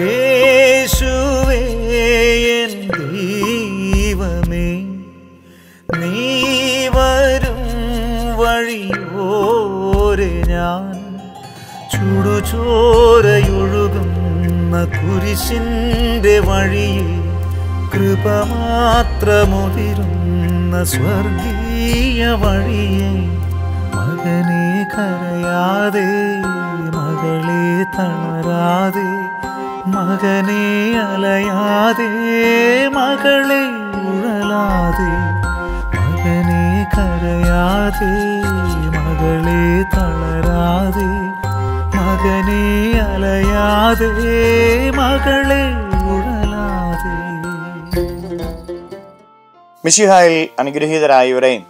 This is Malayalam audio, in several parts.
യേശുവേ കുരിശിന്റെ വഴിയിൽ കൃപ മാത്രമുതിരുന്ന സ്വർഗീയ വഴിയെ മകനെ കരയാതെ മകളെ തളരാതെ മകനെ അലയാതെ മകളെ ഉഴലാതെ മകനെ കരയാതെ മകളെ തളരാതെ മകനെ അലയാതെ മകളെ ഉഴലാതെ. മിഷിഹായിൽ അനുഗ്രഹീതരായവരെയും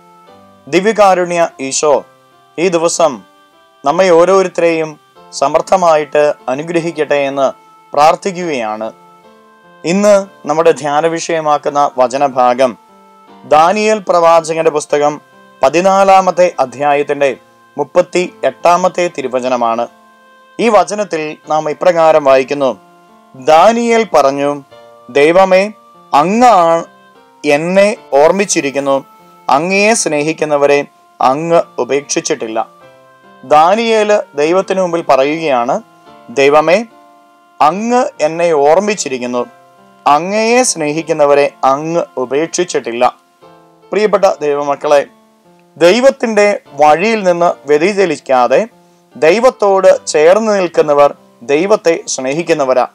ദിവ്യകാരുണ്യ ഈശോ ഈ ദിവസം നമ്മെ ഓരോരുത്തരെയും സമർത്ഥമായിട്ട് അനുഗ്രഹിക്കട്ടെ എന്ന് പ്രാർത്ഥിക്കുകയാണ്. ഇന്ന് നമ്മുടെ ധ്യാന വിഷയമാക്കുന്ന വചനഭാഗം ദാനിയൽ പ്രവാചകന്റെ പുസ്തകം പതിനാലാമത്തെ അധ്യായത്തിന്റെ മുപ്പത്തി എട്ടാമത്തെ തിരുവചനമാണ്. ഈ വചനത്തിൽ നാം ഇപ്രകാരം വായിക്കുന്നു. ദാനിയൽ പറഞ്ഞു ദൈവമേ അങ്ങ് എന്നെ ഓർമ്മിച്ചിരിക്കുന്നു. അങ്ങയെ സ്നേഹിക്കുന്നവരെ അങ്ങ് ഉപേക്ഷിച്ചിട്ടില്ല. ദാനിയേൽ ദൈവത്തിനു മുമ്പിൽ പറയുകയാണ് ദൈവമേ അങ്ങ് എന്നെ ഓർമ്മിച്ചിരിക്കുന്നു. അങ്ങയെ സ്നേഹിക്കുന്നവരെ അങ്ങ് ഉപേക്ഷിച്ചിട്ടില്ല. പ്രിയപ്പെട്ട ദൈവമക്കളെ ദൈവത്തിന്റെ വഴിയിൽ നിന്ന് വ്യതിചലിക്കാതെ ദൈവത്തോട് ചേർന്ന് നിൽക്കുന്നവർ ദൈവത്തെ സ്നേഹിക്കുന്നവരാ.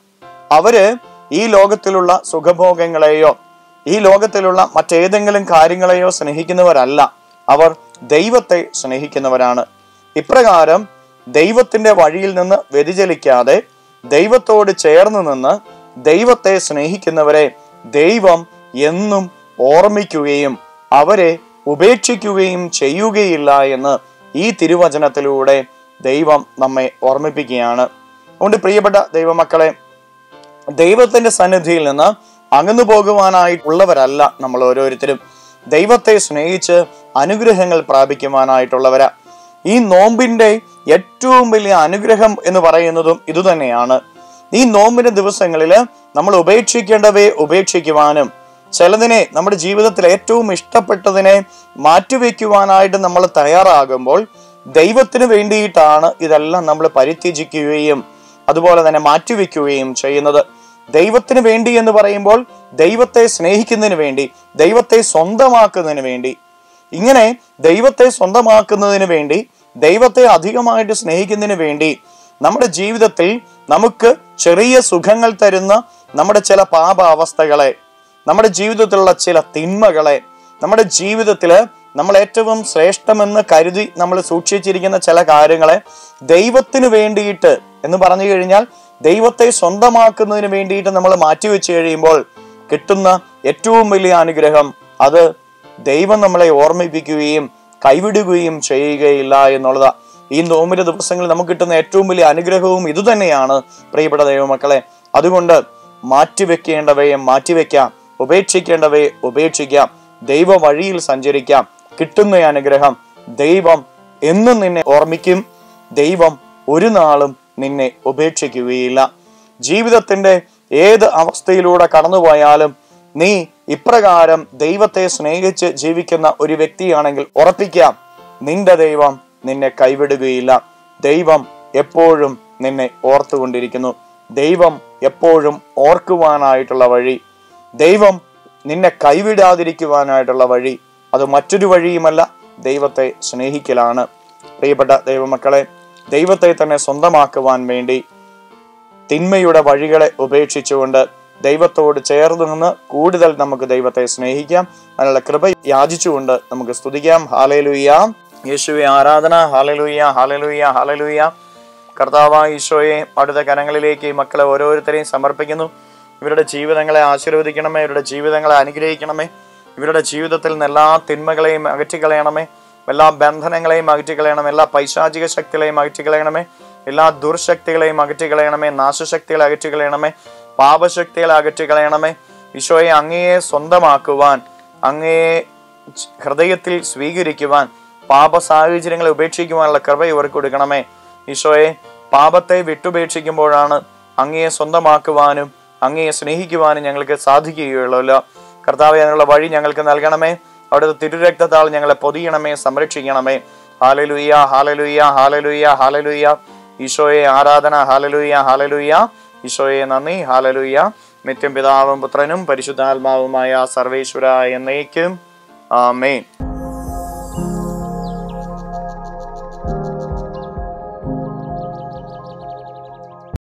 അവർ ഈ ലോകത്തിലുള്ള സുഖഭോഗങ്ങളെയോ ഈ ലോകത്തിലുള്ള മറ്റേതെങ്കിലും കാര്യങ്ങളെയോ സ്നേഹിക്കുന്നവരല്ല. അവർ ദൈവത്തെ സ്നേഹിക്കുന്നവരാണ്. ഇപ്രകാരം ദൈവത്തിന്റെ വഴിയിൽ നിന്ന് വ്യതിചലിക്കാതെ ദൈവത്തോട് ചേർന്ന് നിന്ന് ദൈവത്തെ സ്നേഹിക്കുന്നവരെ ദൈവം എന്നും ഓർമ്മിക്കുകയും അവരെ ഉപേക്ഷിക്കുകയും ചെയ്യുകയില്ല എന്ന് ഈ തിരുവചനത്തിലൂടെ ദൈവം നമ്മെ ഓർമ്മിപ്പിക്കുകയാണ്. അതുകൊണ്ട് പ്രിയപ്പെട്ട ദൈവമക്കളെ ദൈവത്തിന്റെ സന്നിധിയിൽ നിന്ന് അകന്നു പോകുവാനായിട്ടുള്ളവരല്ല നമ്മൾ ഓരോരുത്തരും. ദൈവത്തെ സ്നേഹിച്ച് അനുഗ്രഹങ്ങൾ പ്രാപിക്കുവാനായിട്ടുള്ളവരാ. ഈ നോമ്പിന്റെ ഏറ്റവും വലിയ അനുഗ്രഹം എന്ന് പറയുന്നതും ഇതുതന്നെയാണ്. ഈ നോമ്പിന്റെ ദിവസങ്ങളിൽ നമ്മൾ ഉപേക്ഷിക്കേണ്ടവയെ ഉപേക്ഷിക്കുവാനും ചിലതിനെ നമ്മുടെ ജീവിതത്തിൽ ഏറ്റവും ഇഷ്ടപ്പെട്ടതിനെ മാറ്റിവെക്കുവാനായിട്ട് നമ്മൾ തയ്യാറാകുമ്പോൾ ദൈവത്തിന് വേണ്ടിയിട്ടാണ് ഇതെല്ലാം നമ്മൾ പരിത്യജിക്കുകയും അതുപോലെ തന്നെ മാറ്റിവെക്കുകയും ചെയ്യുന്നത്. ദൈവത്തിന് വേണ്ടി എന്ന് പറയുമ്പോൾ ദൈവത്തെ സ്നേഹിക്കുന്നതിന് വേണ്ടി ദൈവത്തെ സ്വന്തമാക്കുന്നതിന് വേണ്ടി. ഇങ്ങനെ ദൈവത്തെ സ്വന്തമാക്കുന്നതിന് വേണ്ടി ദൈവത്തെ അധികമായിട്ട് സ്നേഹിക്കുന്നതിന് വേണ്ടി നമ്മുടെ ജീവിതത്തിൽ നമുക്ക് ചെറിയ സുഖങ്ങൾ തരുന്ന നമ്മുടെ ചില പാപ അവസ്ഥകളെ നമ്മുടെ ജീവിതത്തിലുള്ള ചില തിന്മകളെ നമ്മുടെ ജീവിതത്തിൽ നമ്മൾ ഏറ്റവും ശ്രേഷ്ഠമെന്ന് കരുതി നമ്മൾ സൂക്ഷിച്ചിരിക്കുന്ന ചില കാര്യങ്ങളെ ദൈവത്തിന് വേണ്ടിയിട്ട് എന്ന് പറഞ്ഞു കഴിഞ്ഞാൽ ദൈവത്തെ സ്വന്തമാക്കുന്നതിന് വേണ്ടിയിട്ട് നമ്മൾ മാറ്റിവെച്ച് കഴിയുമ്പോൾ കിട്ടുന്ന ഏറ്റവും വലിയ അനുഗ്രഹം അത് ദൈവം നമ്മളെ ഓർമ്മിപ്പിക്കുകയും കൈവിടുകയും ചെയ്യുകയില്ല എന്നുള്ളത്. ഈ നോമ്പിന്റെ ദിവസങ്ങളിൽ നമുക്ക് കിട്ടുന്ന ഏറ്റവും വലിയ അനുഗ്രഹവും ഇതുതന്നെയാണ് പ്രിയപ്പെട്ട ദൈവമക്കളെ. അതുകൊണ്ട് മാറ്റിവെക്കേണ്ടവയെ മാറ്റിവെക്കാം ഉപേക്ഷിക്കേണ്ടവയെ ഉപേക്ഷിക്കാം ദൈവ വഴിയിൽ സഞ്ചരിക്കാം. കിട്ടുന്ന അനുഗ്രഹം ദൈവം എന്നും നിന്നെ ഓർമ്മിക്കും ദൈവം ഒരു നാളും നിന്നെ ഉപേക്ഷിക്കുകയില്ല. ജീവിതത്തിന്റെ ഏത് അവസ്ഥയിലൂടെ കടന്നുപോയാലും നീ ഇപ്രകാരം ദൈവത്തെ സ്നേഹിച്ച് ജീവിക്കുന്ന ഒരു വ്യക്തിയാണെങ്കിൽ ഉറപ്പിക്കാം നിന്റെ ദൈവം നിന്നെ കൈവിടുകയില്ല. ദൈവം എപ്പോഴും നിന്നെ ഓർത്തുകൊണ്ടിരിക്കുന്നു. ദൈവം എപ്പോഴും ഓർക്കുവാനായിട്ടുള്ള വഴി. ദൈവം നിന്നെ കൈവിടാതിരിക്കുവാനായിട്ടുള്ള വഴി. അത് മറ്റൊരു വഴിയുമല്ല. ദൈവത്തെ സ്നേഹിക്കലാണ്. പ്രിയപ്പെട്ട ദൈവമക്കളെ ദൈവത്തെ തന്നെ സ്വന്തമാക്കുവാൻ വേണ്ടി തിന്മയുടെ വഴികളെ ഉപേക്ഷിച്ചുകൊണ്ട് ദൈവത്തോട് ചേർന്ന് നിന്ന് കൂടുതൽ നമുക്ക് ദൈവത്തെ സ്നേഹിക്കാം. അതിനുള്ള കൃപ യാചിച്ചുകൊണ്ട് നമുക്ക് സ്തുതിക്കാം. ഹാലലുയ്യ യേശുവെ ആരാധന. ഹാലലുയ്യ ഹാലലുയ്യ ഹാലലുയ്യ കർത്താവായ ഈശോയെ അടുത്ത കരങ്ങളിലേക്ക് മക്കളെ ഓരോരുത്തരെയും സമർപ്പിക്കുന്നു. ഇവരുടെ ജീവിതങ്ങളെ ആശീർവദിക്കണമേ. ഇവരുടെ ജീവിതങ്ങളെ അനുഗ്രഹിക്കണമേ. ഇവരുടെ ജീവിതത്തിൽ നിന്ന് എല്ലാ തിന്മകളെയും അകറ്റിക്കളയണമേ എല്ലാ ബന്ധനങ്ങളെയും അകറ്റിക്കളയണമേ എല്ലാ പൈശാചിക ശക്തികളെയും അകറ്റിക്കളയണമേ എല്ലാ ദുർശക്തികളെയും അകറ്റിക്കളയണമേ നാശശക്തികളെ അകറ്റിക്കളയണമേ പാപശക്തികളെ അകറ്റിക്കളയണമേ ഈശോയെ അങ്ങയെ സ്വന്തമാക്കുവാൻ അങ്ങയെ ഹൃദയത്തിൽ സ്വീകരിക്കുവാൻ പാപ സാഹചര്യങ്ങളെ ഉപേക്ഷിക്കുവാനുള്ള കൃപ ഇവർക്ക് കൊടുക്കണമേ. ഈശോയെ പാപത്തെ വിട്ടുപേക്ഷിക്കുമ്പോഴാണ് അങ്ങയെ സ്വന്തമാക്കുവാനും അങ്ങയെ സ്നേഹിക്കുവാനും ഞങ്ങൾക്ക് സാധിക്കുകയുള്ളൂ. കർത്താവ് അതിനുള്ള വഴി ഞങ്ങൾക്ക് നൽകണമേ. അവിടുത്തെ തിരുരക്തത്താൽ ഞങ്ങളെ പൊതിയണമേ സംരക്ഷിക്കണമേ. ഹാലലുയ്യ ഹാലലുയ്യ ഹാലലുയ്യ ഹാലലുയ്യ ഈശോയെ ആരാധന ഹാലലുയ്യ ഹാലലുയ്യ ഈശോയെ നന്ദി. ഹാലലുയ്യ നിത്യം പിതാവും പുത്രനും പരിശുദ്ധാത്മാവുമായ സർവേശ്വര എന്നേക്കും. ആമേൻ.